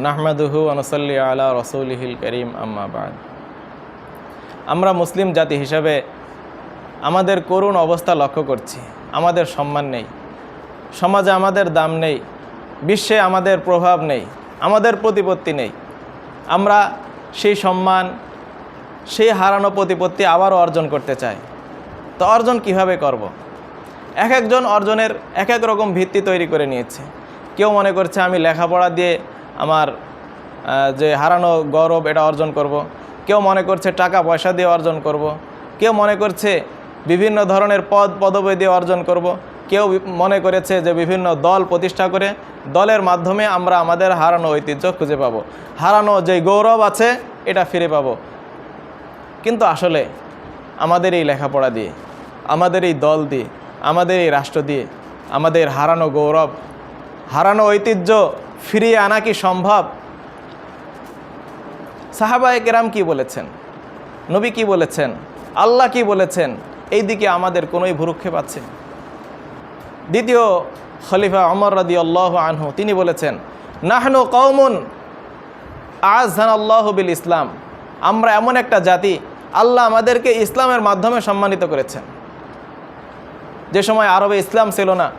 নাহমাদুহু আনসল্লি আলা রসৌলিহিল করিম আম্মাবাদ আমরা মুসলিম জাতি হিসাবে আমাদের করুণ অবস্থা লক্ষ্য করছি। আমাদের সম্মান নেই। সমাজে আমাদের দাম নেই। বিশ্বে আমাদের প্রভাব নেই। আমাদের প্রতিপত্তি নেই। আমরা সেই সম্মান, সেই হারানো প্রতিপত্তি আবারও অর্জন করতে চাই। তো অর্জন কীভাবে করব। এক একজন অর্জনের এক এক রকম ভিত্তি তৈরি করে নিয়েছে। কেউ মনে করছে আমি লেখাপড়া দিয়ে আমার যে হারানো গৌরব এটা অর্জন করব। কেউ মনে করছে টাকা পয়সা দিয়ে অর্জন করব। কেউ মনে করছে বিভিন্ন ধরনের পদ পদবি দিয়ে অর্জন করব। কেউ মনে করেছে যে বিভিন্ন দল প্রতিষ্ঠা করে দলের মাধ্যমে আমরা আমাদের হারানো ঐতিহ্য খুঁজে পাব। হারানো যে গৌরব আছে, এটা ফিরে পাবো কিন্তু আসলে আমাদের এই লেখাপড়া দিয়ে, আমাদের এই দল দিয়ে, আমাদের এই রাষ্ট্র দিয়ে, আমাদের হারানো গৌরব, হারানো ঐতিহ্য ফিরিয়ে আনা কি সম্ভব? সাহাবায়ে কেরাম কি বলেছেন? নবী কি বলেছেন? আল্লাহ কি বলেছেন? এই দিকে আমাদের কোনোই ভুরুক্ষেপ আছে? দ্বিতীয় খলিফা অমর রাদি আল্লাহ আনহু, তিনি বলেছেন, নাহনু কৌমুন আজহান আল্লাহ বিল ইসলাম। আমরা এমন একটা জাতি, আল্লাহ আমাদেরকে ইসলামের মাধ্যমে সম্মানিত করেছেন। যে সময় আরবে ইসলাম ছিল না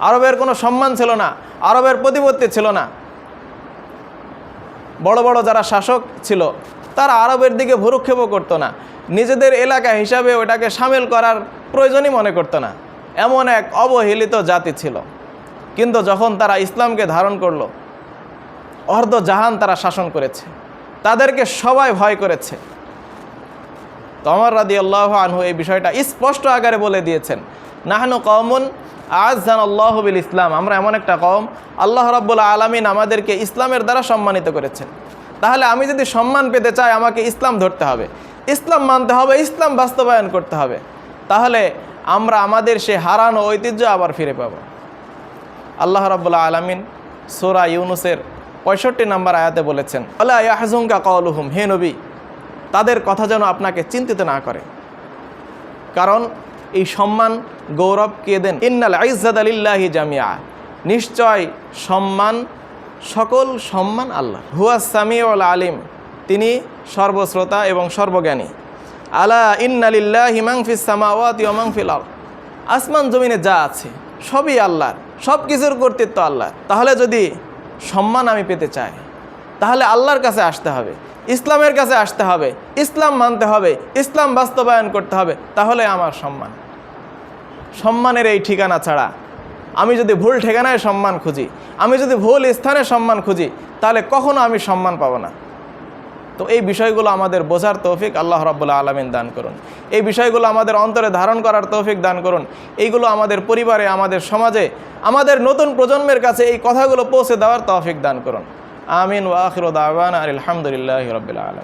আরবের কোনো সম্মান ছিল না, আরবের প্রতিপত্তি ছিল না। বড় বড় যারা শাসক ছিল, তারা আরবের দিকে ভুরুক্ষেপও করতো না। নিজেদের এলাকা হিসাবে ওটাকে সামিল করার প্রয়োজনই মনে করতো না। এমন এক অবহেলিত জাতি ছিল। কিন্তু যখন তারা ইসলামকে ধারণ করল, অর্ধ জাহান তারা শাসন করেছে। তাদেরকে সবাই ভয় করেছে। তমর রাদি আল্লাহ আনহু এই বিষয়টা স্পষ্ট আকারে বলে দিয়েছেন। নাহানু কমন আজান আল্লাহ বিল ইসলাম। আমরা এমন একটা কম আল্লাহ রাব্বুল আলমিন আমাদেরকে ইসলামের দ্বারা সম্মানিত করেছেন। তাহলে আমি যদি সম্মান পেতে চাই, আমাকে ইসলাম ধরতে হবে। ইসলাম মানতে হবে, ইসলাম বাস্তবায়ন করতে হবে। তাহলে আমরা আমাদের সে হারানো ঐতিহ্য আবার ফিরে পাবো। আল্লাহ রাব্বুল আলমিন সোরা ইউনুসের পঁয়ষট্টি নম্বর আয়াতে বলেছেন আল্লাহ ইয়াহজুঙ্কা কওলুহুম হে নবী, তাদের কথা যেন আপনাকে চিন্তিত না করে। কারণ এই সম্মান গৌরব কে দেন? ইন্নাল আইজাদ আলিল্লাহি জামিয়া নিশ্চয় সম্মান, সকল সম্মান আল্লাহ। হুয়া সামিউল আলিম। তিনি সর্বশ্রোতা এবং সর্বজ্ঞানী। আলা ইন্নালিল্লাহ হিমাংফিস সামাওয়াতি ওমাংফিল আল আসমান, জমিনে যা আছে, সবই আল্লাহর। সব কিছুর কর্তৃত্ব আল্লাহ তাহলে যদি সম্মান আমি পেতে চাই, তাহলে আল্লাহর কাছে আসতে হবে, ইসলামের কাছে আসতে হবে, ইসলাম মানতে হবে, ইসলাম বাস্তবায়ন করতে হবে, তাহলে আমার সম্মান। সম্মানের এই ঠিকানা ছাড়া। আমি যদি ভুল ঠিকানায় সম্মান খুঁজি, আমি যদি ভুল স্থানে সম্মান খুঁজি, তাহলে কখনো আমি সম্মান পাবো না। তো এই বিষয়গুলো আমাদের বোঝার তৌফিক আল্লাহ রাবুল্লাহ আলমিন দান করুন। এই বিষয়গুলো আমাদের অন্তরে ধারণ করার তৌফিক দান করুন। এইগুলো আমাদের পরিবারে, আমাদের সমাজে, আমাদের নতুন প্রজন্মের কাছে এই কথাগুলো পৌঁছে দেওয়ার তৌফিক দান করুন। আমিন ওয়াখির দাওয়ান আলহামদুলিল্লাহ রবিল আলম